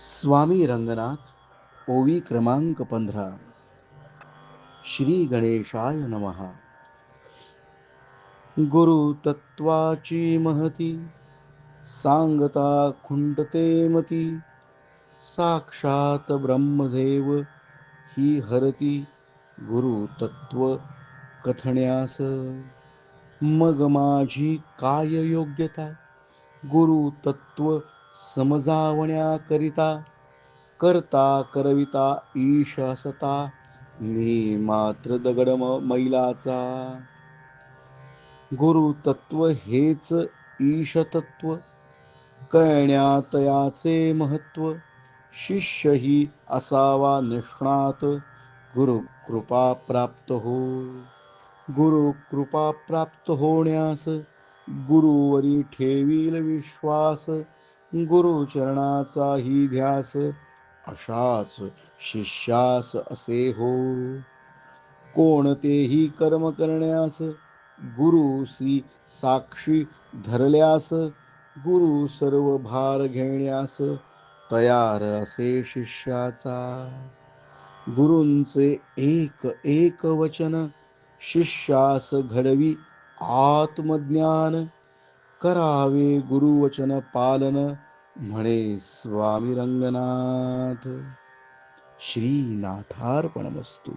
स्वामी रंगनाथ ओवी क्रमांक पंधरा. श्री गणेशाय नमहा गुरु तत्वाची महती सांगता खुंटते मती साक्षात ब्रह्मदेव ही हरती गुरु तत्व कथण्यास. मग माझी काय योग्यता? गुरु तत्व समजावण्याकरिता करता करविता ईश असता मी मात्र दगड मैलाचा. गुरु तत्व हेच ईश तत्व कळण्यात याचे महत्त्व शिष्य ही असावा निष्णात गुरु कृपा प्राप्त हो. गुरु कृपा प्राप्त होण्यास गुरुवरी ठेवील विश्वास गुरुचरणाचा ही ध्यास अशाच शिष्यास असे हो. कोणतेही कर्म करण्यास गुरुसी साक्षी धरल्यास गुरु सर्व भार घेण्यास तयार असे शिष्याचा. गुरूंचे एक एक वचन शिष्यास घडवी आत्मज्ञान. करावे गुरुवचन पालन म्हणे स्वामी रंगनाथ श्रीनाथार्पणमस्तू।